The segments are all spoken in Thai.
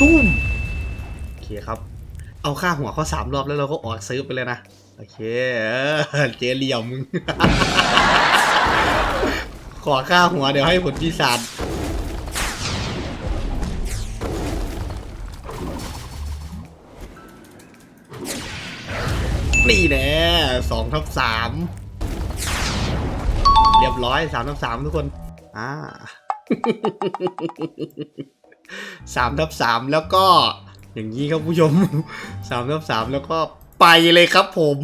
ตุ้มโอเคครับ เอาค่าหัวเขาสามรอบแล้วเราก็ออกซื้อไปเลยนะ โอเคเออเจเหลี่ยมมึง ขอค่าหัวเดี๋ยวให้ผลปีศาจนี่แน่สองทับสามเรียบร้อยสามทับสามทุกคน อ่า สามทับสามแล้วก็อย่างนี้ครับผู้ชมสามทับสามแล้วก็ไปเลยครับผม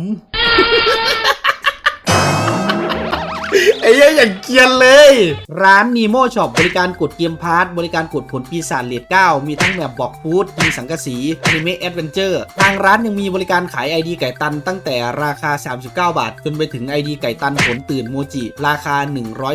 ไอ้เหี้ยอย่างเกรียนเลย ร้าน Nemo Shop บริการกดเกมพาร์ทบริการกดผลปีศาจเลด9มีทั้งแบบบอกฟูดมีสังกะสีอนิเมะแอดเวนเจอร์ทางร้านยังมีบริการขาย ID ไก่ตันตั้งแต่ราคา 39 บาท จนไปถึง ID ไก่ตันผลตื่นโมจิ ราคา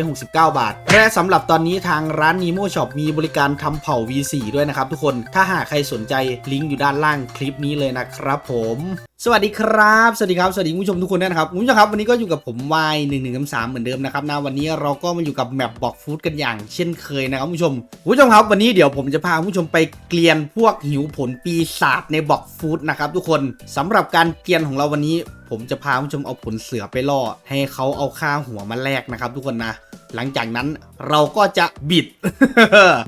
169 บาท และสำหรับตอนนี้ทางร้าน Nemo Shop มีบริการทำเผ่า V4 ด้วยนะครับทุกคนถ้าหากใครสนใจลิงก์อยู่ด้านล่างคลิปนี้เลยนะครับผม สวัสดีครับ สวัสดีครับ สวัสดีคุณผู้ชมทุกคนด้วยนะครับคุณผู้ชมครับวันนี้ก็อยู่กับผมวายหนึ่งหนึ่งสามเหมือนเดิมนะครับนะวันนี้เราก็มาอยู่กับแมปบอกฟู้ดกันอย่างเช่นเคยนะครับคุณผู้ชมคุณผู้ชมครับวันนี้เดี๋ยวผมจะพาคุณผู้ชมไปเกลียนพวกหิวผลปีศาจในบอกฟู้ดนะครับทุกคนสำหรับการเกลียนของเราวันนี้ ผมจะพาคุณผู้ชมเอาผลเสือไปล่อให้เขาเอาค่าหัวมาแลกนะครับทุกคนนะ หลังจากนั้นเราก็จะบิด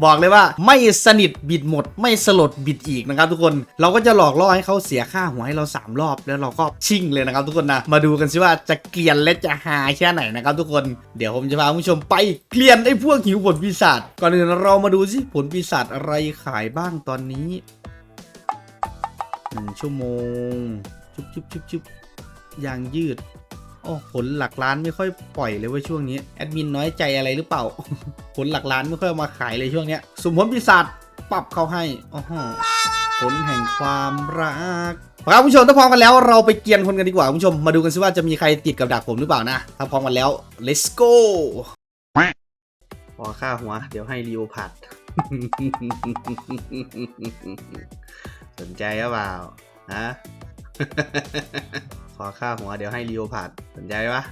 บอกเลยว่าไม่สนิทบิดหมด ไม่สลดบิดอีกนะครับทุกคนเราก็จะหลอกล่อให้เขาเสียค่าหัวให้เรา 3 รอบ แล้วเราก็ชิ่งเลยนะครับทุกคนนะมาดูกันสิว่าจะเกลียนและจะหาแค่ไหนนะครับทุกคนเดี๋ยวผมจะพาผู้ชมไปเกลียนไอ้พวกหิวผลปีศาจก่อนอื่นเรามาดูสิผลปีศาจอะไรขายบ้างตอนนี้หนึ่งชั่วโมง ชุบชุบชุบชุบยางยืด โอ้ผลหลักล้านไม่ค่อยปล่อยเลยว่าช่วงนี้แอดมินน้อยใจอะไรหรือเปล่า ผลหลักล้านไม่ค่อยมาขายเลยช่วงเนี้ยสมผลปีศาจปรับเขาให้อ๋อผลแห่งความรักครับคุณผู้ชมถ้าพร้อมกันแล้วเราไปเกียนคนกันดีกว่าคุณผู้ชมมาดูกันซิว่าจะมีใครติดกับดักผมหรือเปล่านะถ้าพร้อมกันแล้ว let's go ขอค่าหัว เดี๋ยวให้รีโอพัดสนใจหรือเปล่าฮะ ขอค่าหัวเดี๋ยวให้รีโอพัดสนใจปะ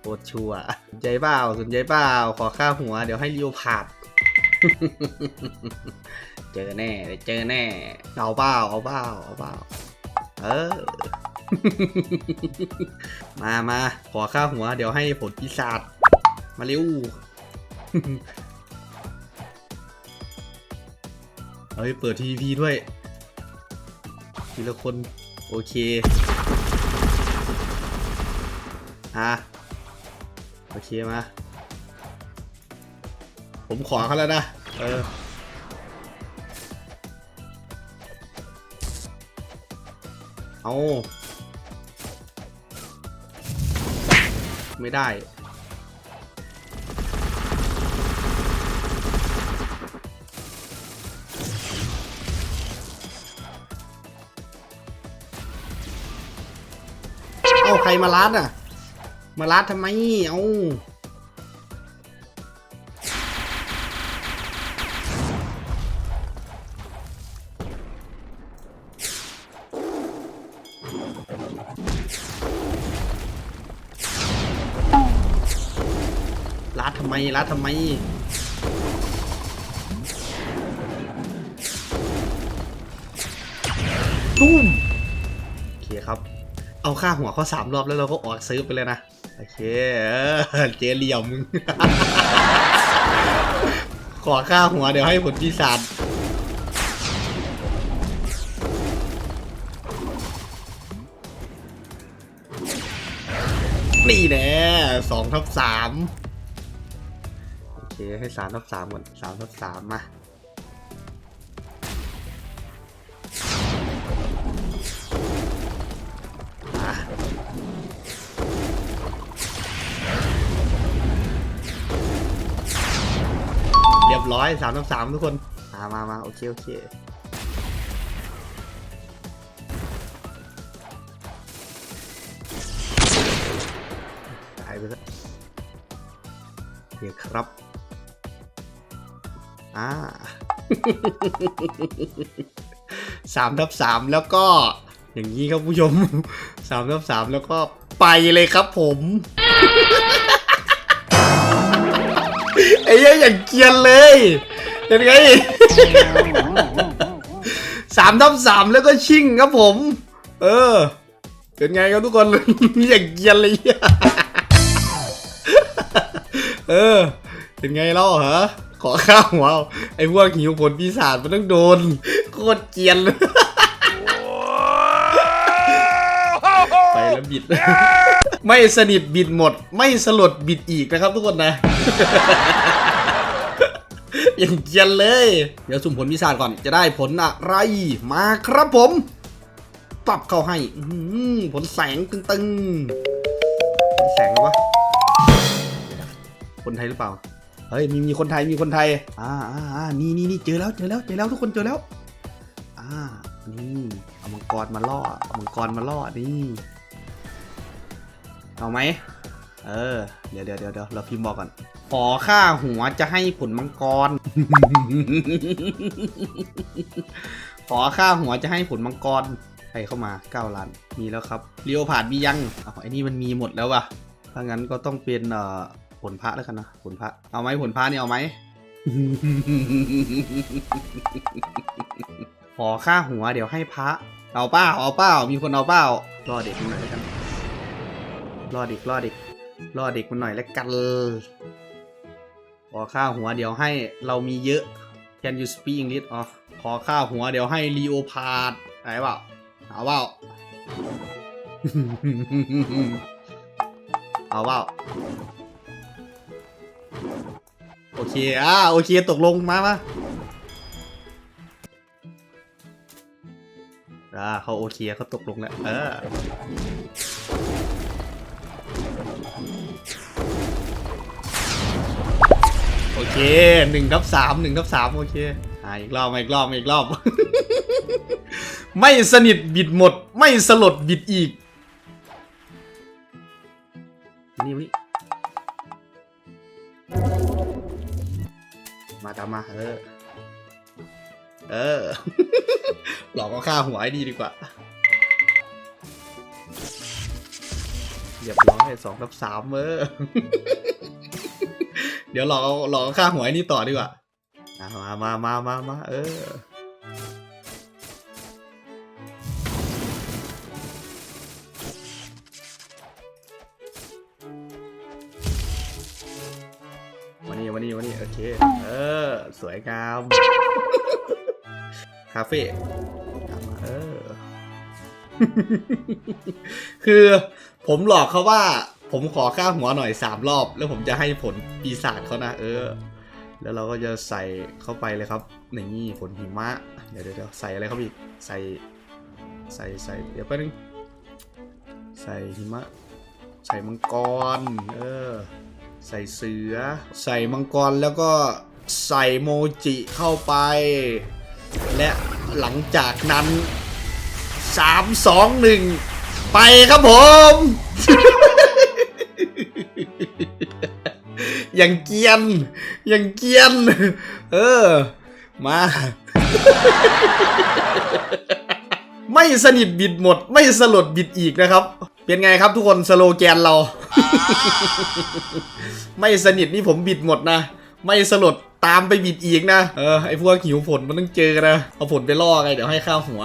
โคตรชัวร์สนใจเปล่าสนใจเปล่า ขอค่าหัวเดี๋ยวให้รีโอพัดเจอแน่เดี๋ยวเจอแน่ เอาเปล่าเอาเปล่าเอาเปล่าเออ มามาขอค่าหัว เดี๋ยวให้ผลปีศาจมาเร็ว เฮ้ย เปิดทีวีด้วย ทีละคน โอเค อะ โอเค มา ผมขอเขาแล้วนะ เออเอาไม่ได้ ใครมาลัดอะ มาลัดทำไม เอาลัดทำไมลัดทำไมตุ้มโอเคครับ เอาค่าหัวเขาสามรอบแล้วเราก็ออกซื้อไปเลยนะ โอเคเออเจเหลี่ยมมึง ขอค่าหัวเดี๋ยวให้ผลปีศาจนี่แน่สองทับสามโอเค ให้สามทับสามก่อนสามทับสามมา ร้อยสามทับสามทุกคนมามามาโอเคโอเคตายไปแล้วเดี๋ยวครับ อ่าสามทับสามแล้วก็อย่างนี้ครับผู้ชมสามทับสามแล้วก็ไปเลยครับผม ไอ้เหี้ยอย่างเกรียนเลยเป็นไงสามทับสามแล้วก็ชิ่งครับผม เออ เป็นไงครับทุกคน อย่างเกรียนเลยเออ เป็นไงเล่าฮะขอข้าวหัวเอาไอ้พวกหิวผลปีศาจมันต้องโดนโคตรเกรียนเลยไปแล้วบิด ไม่สนิทบิดหมด ไม่สลดบิดอีกนะครับทุกคนนะ อย่างเกียนเลย เดี๋ยวสุ่มผลพิศาจก่อนจะได้ผลอะไร มาครับผม ปรับเข้าให้ผลแสงตึงๆผลแสงเหรอวะคนไทยหรือเปล่า เฮ้ยมีมีคนไทยมีคนไทย อ่าอ่าอ่านี่นี่นี่เจอแล้วเจอแล้วเจอแล้วทุกคนเจอแล้ว อ่า นี่เอามังกรมาล่อเอามังกรมาล่อนี่เอาไหมเออ เดี๋ยวเดี๋ยวเดี๋ยวเดี๋ยวเราพิมพ์บอกก่อน ขอค่าหัวจะให้ผลมังกร ขอค่าหัวจะให้ผลมังกร ใครเข้ามา 9 ล้าน มีแล้วครับเรียวผ่านมียังอ๋อไอ้นี่มันมีหมดแล้วว่ะ ถ้างั้นก็ต้องเป็นเอ่อผลพระแล้วกันนะผลพระ เอาไหมผลพระนี่เอาไหม ขอค่าหัวเดี๋ยวให้พระ เอาเป้าเอาเป้ามีคนเอาเป้ารอเด็กมันหน่อยแล้วกัน รอเด็กรอเด็กรอเด็กมันหน่อยแล้วกัน ขอค่าหัวเดี๋ยวให้เรามีเยอะ Can you speak English อ๋อขอค่าหัวเดี๋ยวให้ลีโอพาร์ดไหนเปล่าเอาเปล่าเอาเปล่าโอเค อ่า โอเค ตกลง มามาอ่าเขาโอเคเขาตกลงแล้ว เออ โอเคหนึ่งทับสามหนึ่งทับสามโอเคอ่าอีกรอบมาอีกรอบมาอีกรอบ ไม่สนิทบิดหมด ไม่สลดบิดอีกนี่นี่มาตามมาเออเออ หลอกก็ฆ่าหัวให้ดีดีกว่าเรียบร้อยสองทับสามเออ เดี๋ยวหลอกเอาหลอกเอาค่าหัวไอ้นี่ต่อดีกว่าอะมามามามามาเออวันนี้วันนี้วันนี้โอเค เออ สวยงาม คาเฟ่ตามมาเออ คือผมหลอกเขาว่า ผมขอค่าหัวหน่อยสามรอบ แล้วผมจะให้ผลปีศาจเขานะ เออ แล้วเราก็จะใส่เข้าไปเลยครับนี่ผลหิมะ เดี๋ยวเดี๋ยวใส่อะไรครับอีก ใส่ ใส่ใส่เดี๋ยวแป๊บนึง ใส่หิมะ ใส่มังกร เออ ใส่เสือ ใส่มังกรแล้วก็ใส่โมจิเข้าไป และหลังจากนั้น3 2 1ไปครับผม อย่างเกียน อย่างเกียน เออ มา ไม่สนิทบิดหมด ไม่สลดบิดอีกนะครับ เป็นไงครับทุกคนสโลแกนเรา ไม่สนิทนี่ผมบิดหมดนะ ไม่สลดตามไปบิดอีกนะ เออไอพวกหิวผลมันต้องเจอนะ เอาผลไปล่อไงเดี๋ยวให้ข้าวหัว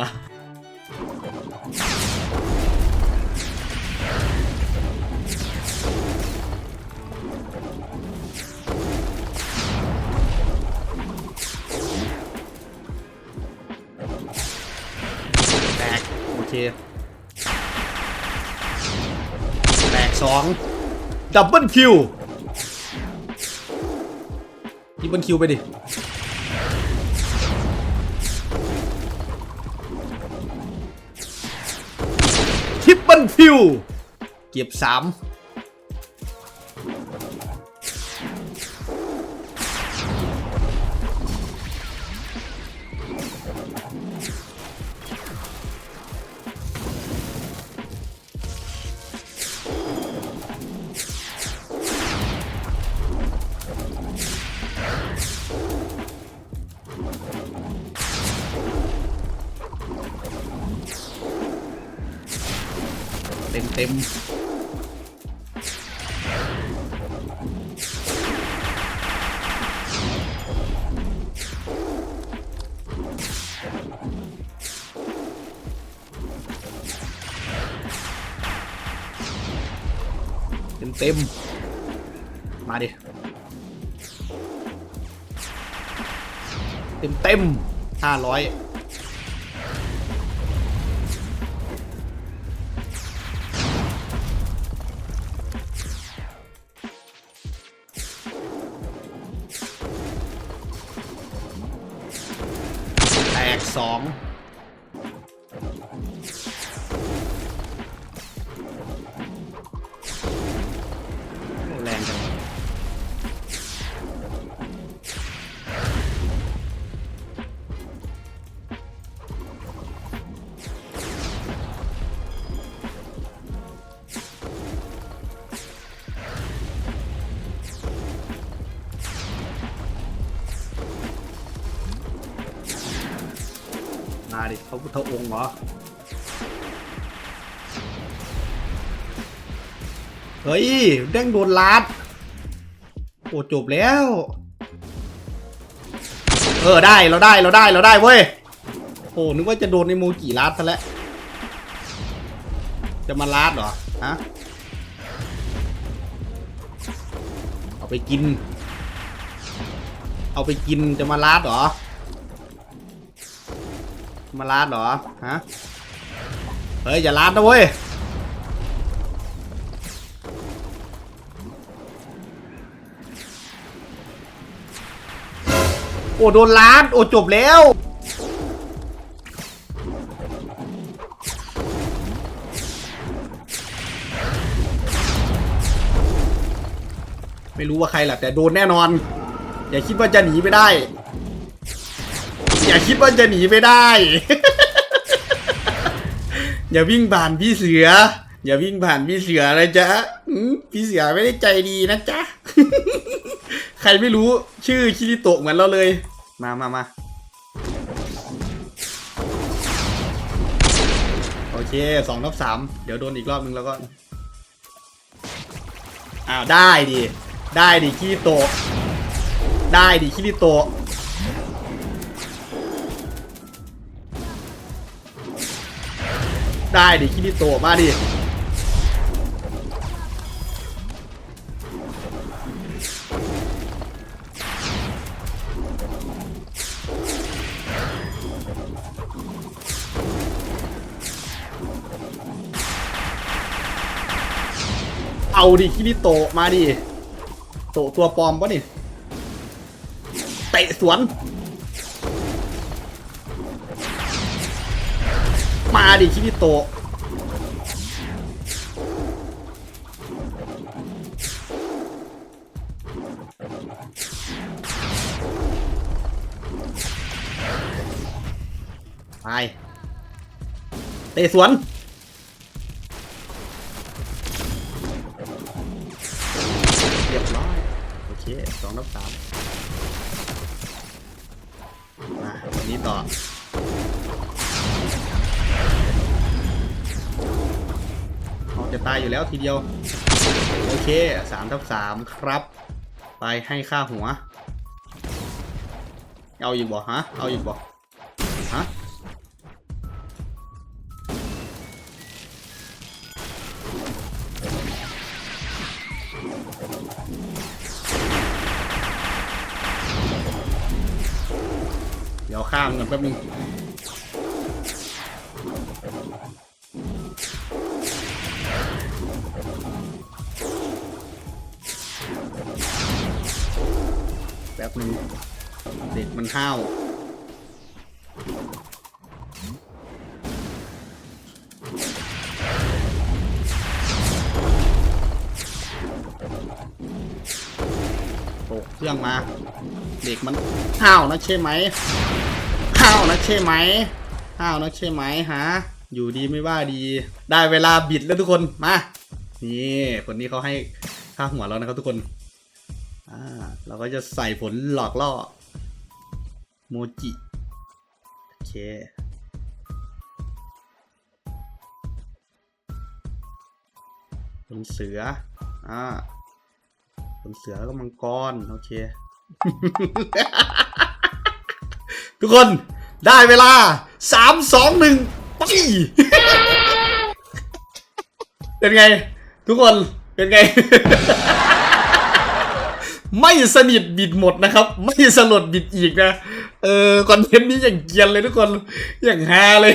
เคแตกสองดับเบิลคิวดับเบิลคิวไปดิทิปเบิลคิวเก็บสาม เต็มเต็ม มาดิ เต็มเต็มห้าร้อย พระพุทธองค์เหรอ เฮ้ยเด้งโดนลัด โอ้จบแล้ว เออได้เราได้เราได้เราได้เว้ยโอ้นึกว่าจะโดนในโมจิลัดซะแล้ว จะมาลัดเหรอ ฮะ เอาไปกิน เอาไปกินจะมาลัดเหรอ มาลาดเหรอ ฮะ เฮ้ย อย่าลาดนะเว้ย โอ้โดนลาด โอ้จบแล้วไม่รู้ว่าใครแหละแต่โดนแน่นอน อย่าคิดว่าจะหนีไปได้ อย่าคิดว่าจะหนีไปได้ อย่าวิ่งผ่านพี่เสือ อย่าวิ่งผ่านพี่เสือนะจ๊ะพี่เสือไม่ได้ใจดีนะจ๊ะ ใครไม่รู้ชื่อคิริโตะเหมือนเราเลย มามามาโอเคสองทับสามเดี๋ยวโดนอีกรอบนึงแล้วก็อ้าวได้ดิ ได้ดิคิริโตะได้ดิคิริโตะ ได้ดิคิริโตะมาดิเอาดิคิริโตะมาดิโตะตัวปลอมปะนี่เตะสวน ดิคิริโตะไปเตะสวน ทีเดียว โอเคสามทับสามครับ ไปให้ค่าหัว เอาอีกบ่ฮะ เอาอีกบ่ฮะเดี๋ยวข้ามกันแป๊บนึง นึงเด็กมันห้าวโตกเครื่องมา เด็กมันห้าวนะใช่ไหมห้าวนะใช่ไหมห้าวนะใช่ไหมฮะอยู่ดีไม่ว่าดี ได้เวลาบิดแล้วทุกคนมานี่คนนี้เขาให้ค่าหัวเรานะครับทุกคน อ่าเราก็จะใส่ผลหลอกล่อโมจิ โอเคผลเสือ อ่าผลเสือแล้วก็มังกร โอเค ทุกคนได้เวลาสามสองหนึ่งไปเป็นไง ทุกคนเป็นเป็นไง ไม่สนิทบิดหมดนะครับ ไม่สลดบิดอีกนะ เออคอนเทนต์นี้อย่างเกียนเลยทุกคน อย่างฮาเลย